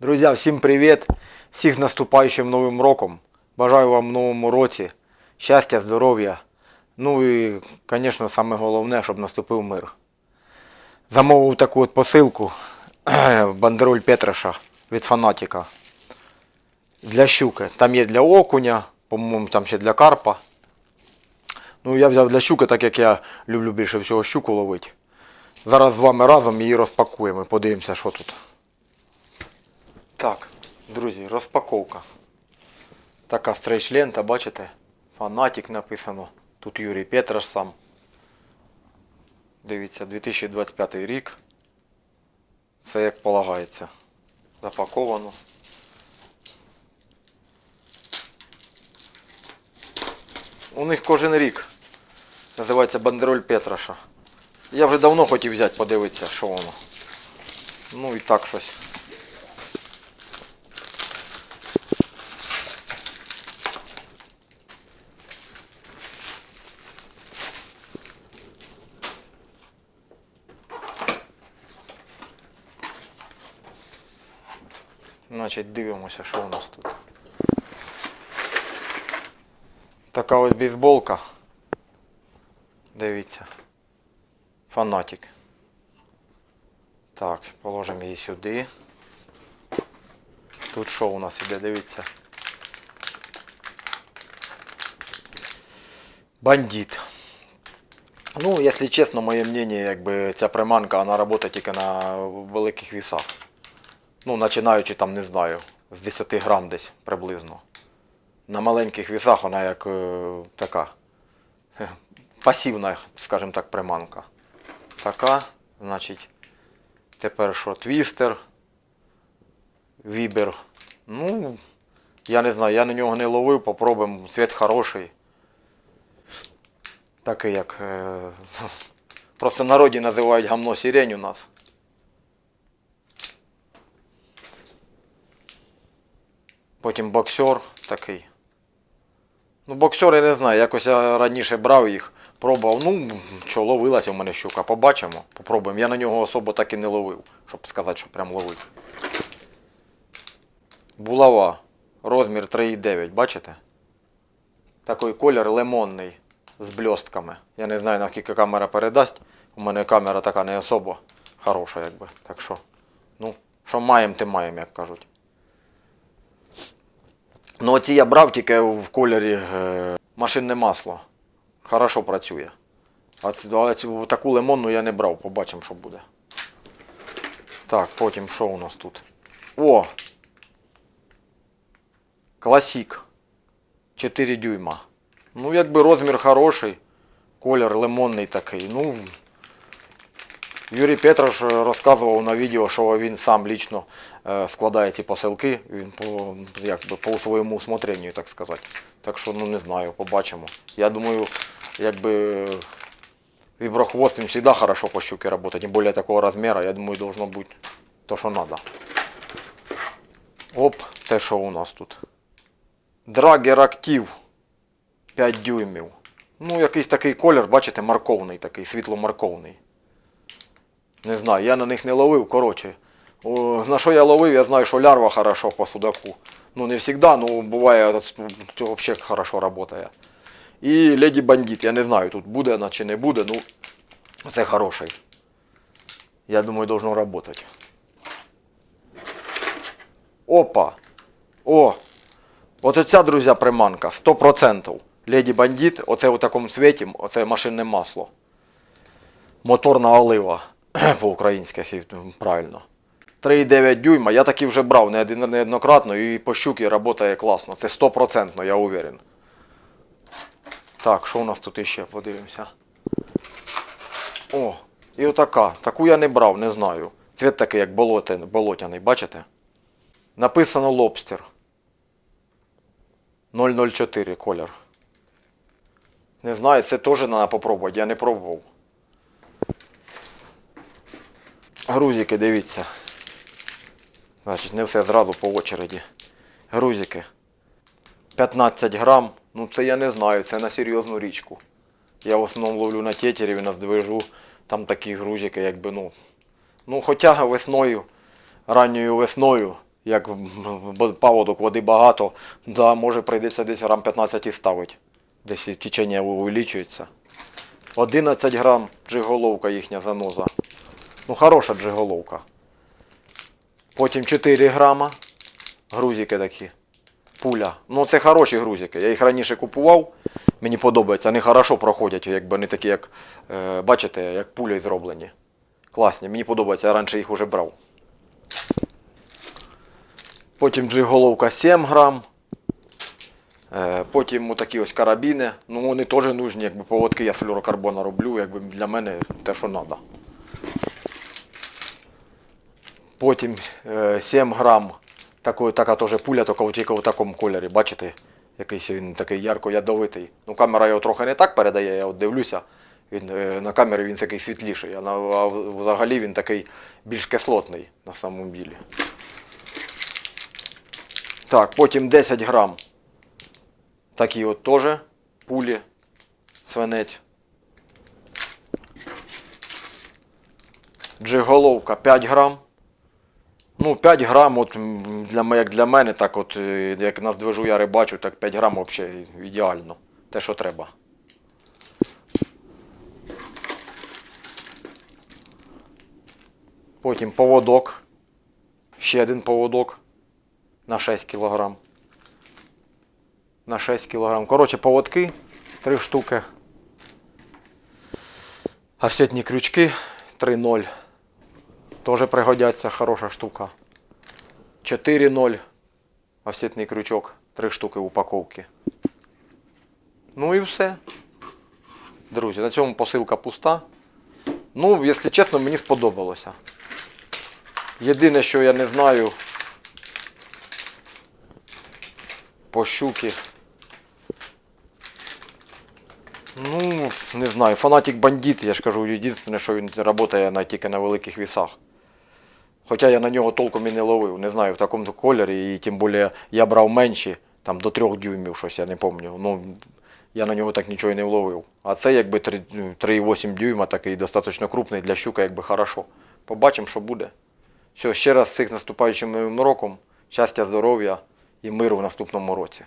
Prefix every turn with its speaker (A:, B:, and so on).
A: Друзі, всім привіт! Всіх з наступаючим новим роком. Бажаю вам в новому році щастя, здоров'я. Ну і, звісно, саме головне, щоб наступив мир. Замовив таку от посилку бандероль Петраша від фанатіка. Для щуки. Там є для окуня, по-моєму, там ще для карпа. Ну, я взяв для щуки, так як я люблю більше всього щуку ловити. Зараз з вами разом її розпакуємо і подивимося, що тут. Так, друзі, розпаковка. Така стрейч-лента, бачите? Фанатик написано. Тут Юрій Петраш сам. Дивіться, 2025 рік. Все як полагається. Запаковано. У них кожен рік. Називається бандероль Петраша. Я вже давно хотів взяти, подивитися, що воно. Ну і так щось. Значить, дивимося, що у нас тут. Така ось бейсболка. Дивіться. Фанатик. Так, положимо її сюди. Тут що у нас іде, дивіться. Бандит. Ну, якщо чесно, моє мнение, якби ця приманка, вона працює тільки на великих вісах. Ну, починаючи там, не знаю, з 10 грам десь приблизно. На маленьких вісах вона як е, така хе, пасивна, скажімо так, приманка. Така, значить, тепер що, твістер, вібер. Ну, я не знаю, я на нього не ловив, попробуємо. Цвіт хороший. Такий як. Е, просто в народі називають гамно сирень у нас. Потім боксер такий. Ну, боксер я не знаю, якось я раніше брав їх, пробував. Ну, що, ловилася у мене щука, побачимо, попробуємо. Я на нього особо так і не ловив, щоб сказати, що прям ловив. Булава. Розмір 3,9, бачите? Такий колір лимонний з блістками. Я не знаю, наскільки камера передасть. У мене камера така не особо хороша, якби. Так що, ну, що маємо, те маємо, як кажуть. Ну, оці я брав тільки в кольорі е, машинне масло. Хорошо працює. А але цю таку лимонну я не брав, побачимо, що буде. Так, потім що у нас тут? О! Класік. 4 дюйма. Ну, якби розмір хороший. Колір лимонний такий. Ну, Юрій Петрош розказував на відео, що він сам лічно е, складає ці посилки, він по, якби, по своєму усмотренню, так сказати. Так що, ну не знаю, побачимо. Я думаю, якби віброхвост завжди хорошо по щуке работает, тем более такого размера, я думаю, должно быть то, що надо. Оп, те, що у нас тут. Драгер Актив 5 дюймів. Ну, якийсь такий колір, бачите, марковний такий, світло-марковний. Не знаю, я на них не ловив, коротше. О, на що я ловив, я знаю, що лярва хорошо по судаку. Ну не завжди, ну буває, це взагалі хорошо працює. І Леді Бандит, я не знаю, тут буде вона чи не буде, ну це хороший. Я думаю, должно працювати. Опа! О! От оця, друзі, приманка, 100%. Леді Бандит, оце в такому світі, оце машинне масло. Моторна олива. по-українськи, правильно. 3,9 дюйма. Я таки вже брав неоднократно і по щуки працює класно. Це 100%, я уверен. Так, що у нас тут іще? Подивимося. О, і отака. Таку я не брав, не знаю. Цвіт такий, як болотяний, бачите? Написано лобстер. 004 колір. Не знаю, це теж треба попробувати, я не пробував. Грузики, дивіться. Значить, не все зразу по очереді. Грузики. 15 грам. Ну це я не знаю, це на серйозну річку. Я в основному ловлю на тетері, на здвижу. Там такі грузики, якби, ну. Ну, хоча весною, ранньою весною як паводок води багато, да, може прийдеться десь грам 15 і ставити. Десь і течення увеличується. 11 грам джиголовка їхня заноза. Ну, хороша джиголовка. Потім 4 грама. Грузики такі. Пуля. Ну це хороші грузики. Я їх раніше купував. Мені подобається. Вони хорошо проходять, якби не такі, як е, бачите, як пулі зроблені. Класні, мені подобається, я раніше їх уже брав. Потім джиголовка 7 грам. Е, Потім такі ось карабіни. Ну вони теж нужні, якби поводки я з флюрокарбона роблю, якби для мене те, що треба. Потім е, 7 грам. Такої, така теж пуля, тільки, тільки в такому кольорі. Бачите? Якийсь він такий ярко-ядовитий. Ну, камера його трохи не так передає, я от дивлюся. Він, е, на камері він такий світліший, а, на, а взагалі він такий більш кислотний на самому ділі. Так, потім 10 грам. Такі от теж пулі, свинець. Джиголовка 5 грам. Ну, 5 грам, от, для, як для мене, так от, е, як нас движу я рибачу, так 5 грам взагалі ідеально. Те, що треба. Потім поводок. Ще один поводок на 6 кг. На 6 кг. Коротше, поводки 3 штуки. Офсетні крючки 3-0. Тоже пригодяться, хороша штука. 4-0. Офсетний крючок. 3 штуки в упаковці. Ну і все. Друзі, на цьому посилка пуста. Ну, якщо чесно, мені сподобалося. Єдине, що я не знаю по щуки. Ну, не знаю. Фанатик бандит, я ж кажу, єдине, що він працює тільки на великих вісах. Хоча я на нього толком і не ловив, не знаю, в такому кольорі, і тим більше я брав менші, там до трьох дюймів щось, я не пам'ятаю. Ну, я на нього так нічого і не вловив. А це якби ну, 3,8 дюйма, такий достатньо крупний для щука, якби хорошо. Побачимо, що буде. Все, ще раз всіх з наступаючим новим роком. Щастя, здоров'я і миру в наступному році.